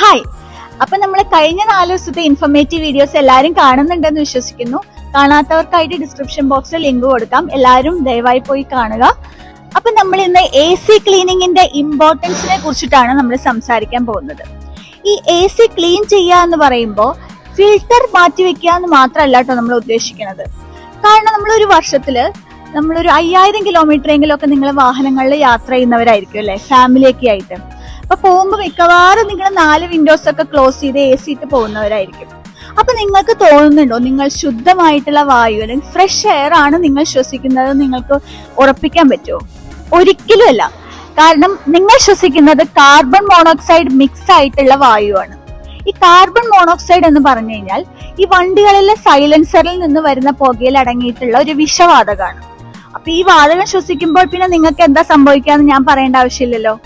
Hi അപ്പൊ നമ്മൾ കഴിഞ്ഞ നാല് ദിവസത്തെ ഇൻഫർമേറ്റീവ് വീഡിയോസ് എല്ലാവരും കാണുന്നുണ്ടെന്ന് വിശ്വസിക്കുന്നു. കാണാത്തവർക്കായിട്ട് ഡിസ്ക്രിപ്ഷൻ ബോക്സിൽ ലിങ്ക് കൊടുക്കാം. എല്ലാവരും ദയവായി പോയി കാണുക. അപ്പൊ നമ്മൾ ഇന്ന് എ സി ക്ലീനിങ്ങിന്റെ ഇമ്പോർട്ടൻസിനെ കുറിച്ചിട്ടാണ് നമ്മൾ സംസാരിക്കാൻ പോകുന്നത്. ഈ എ സി ക്ലീൻ ചെയ്യുക എന്ന് പറയുമ്പോൾ ഫിൽട്ടർ മാറ്റി വെക്കുക എന്ന് മാത്രമല്ല കേട്ടോ നമ്മൾ ഉദ്ദേശിക്കുന്നത്. കാരണം നമ്മൾ ഒരു വർഷത്തിൽ നമ്മളൊരു അയ്യായിരം കിലോമീറ്റർ എങ്കിലും ഒക്കെ നിങ്ങൾ വാഹനങ്ങളിൽ യാത്ര ചെയ്യുന്നവരായിരിക്കും അല്ലെ? ഫാമിലിയൊക്കെ ആയിട്ട്. അപ്പൊ പോകുമ്പോൾ മിക്കവാറും നിങ്ങൾ നാല് വിൻഡോസ് ഒക്കെ ക്ലോസ് ചെയ്ത് എ സി ഇട്ട് പോകുന്നവരായിരിക്കും. അപ്പൊ നിങ്ങൾക്ക് തോന്നുന്നുണ്ടോ? നിങ്ങൾ ശുദ്ധമായിട്ടുള്ള വായു അല്ലെങ്കിൽ ഫ്രഷ് എയർ ആണ് നിങ്ങൾ ശ്വസിക്കുന്നത് നിങ്ങൾക്ക് ഉറപ്പിക്കാൻ പറ്റുമോ? ഒരിക്കലും അല്ല. കാരണം നിങ്ങൾ ശ്വസിക്കുന്നത് കാർബൺ മോണോക്സൈഡ് മിക്സ് ആയിട്ടുള്ള വായുവാണ്. ഈ കാർബൺ മോണോക്സൈഡ് എന്ന് പറഞ്ഞു കഴിഞ്ഞാൽ ഈ വണ്ടികളിലെ സൈലൻസറിൽ നിന്ന് വരുന്ന പുകയിൽ അടങ്ങിയിട്ടുള്ള ഒരു വിഷവാതകമാണ്. അപ്പൊ ഈ വാതകം ശ്വസിക്കുമ്പോൾ പിന്നെ നിങ്ങൾക്ക് എന്താ സംഭവിക്കാന്ന് ഞാൻ പറയേണ്ട ആവശ്യമില്ലല്ലോ.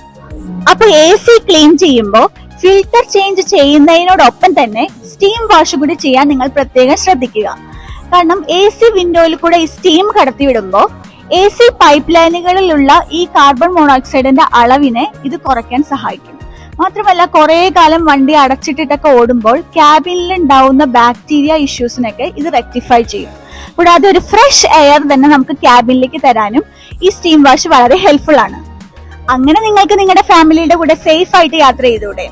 അപ്പൊ എ സി ക്ലീൻ ചെയ്യുമ്പോൾ ഫിൽറ്റർ ചേഞ്ച് ചെയ്യുന്നതിനോടൊപ്പം തന്നെ സ്റ്റീം വാഷ് കൂടി ചെയ്യാൻ നിങ്ങൾ പ്രത്യേകം ശ്രദ്ധിക്കുക. കാരണം എ സി വിൻഡോയിൽ കൂടെ ഈ സ്റ്റീം കടത്തിവിടുമ്പോൾ എ സി പൈപ്പ് ലൈനുകളിലുള്ള ഈ കാർബൺ മോണോക്സൈഡിന്റെ അളവിനെ ഇത് കുറയ്ക്കാൻ സഹായിക്കും. മാത്രമല്ല കുറെ കാലം വണ്ടി അടച്ചിട്ടിട്ടൊക്കെ ഓടുമ്പോൾ ക്യാബിനിൽ ഉണ്ടാവുന്ന ബാക്ടീരിയ ഇഷ്യൂസിനൊക്കെ ഇത് റെക്ടിഫൈ ചെയ്യും. കൂടാതെ ഒരു ഫ്രഷ് എയർ തന്നെ നമുക്ക് ക്യാബിനിലേക്ക് തരാനും ഈ സ്റ്റീം വാഷ് വളരെ ഹെൽപ്ഫുൾ ആണ്. അങ്ങനെ നിങ്ങൾക്ക് നിങ്ങളുടെ ഫാമിലിയുടെ കൂടെ സേഫ് ആയിട്ട് യാത്ര ചെയ്തൂടെ.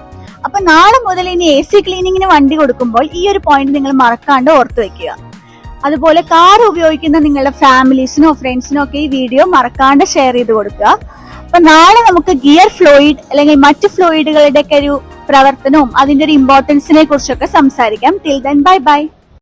അപ്പൊ നാളെ മുതൽ ഇനി എ സി ക്ലീനിങ്ങിന് വണ്ടി കൊടുക്കുമ്പോൾ ഈ ഒരു പോയിന്റ് നിങ്ങൾ മറക്കാണ്ട് ഓർത്തു വെക്കുക. അതുപോലെ കാർ ഉപയോഗിക്കുന്ന നിങ്ങളുടെ ഫാമിലീസിനോ ഫ്രണ്ട്സിനോ ഒക്കെ ഈ വീഡിയോ മറക്കാണ്ട് ഷെയർ ചെയ്ത് കൊടുക്കുക. അപ്പൊ നാളെ നമുക്ക് ഗിയർ ഫ്ലോയിഡ് അല്ലെങ്കിൽ മറ്റ് ഫ്ലോയിഡുകളുടെ ഒക്കെ ഒരു പ്രവർത്തനവും അതിന്റെ ഒരു ഇമ്പോർട്ടൻസിനെ കുറിച്ചൊക്കെ സംസാരിക്കാം. Till then bye bye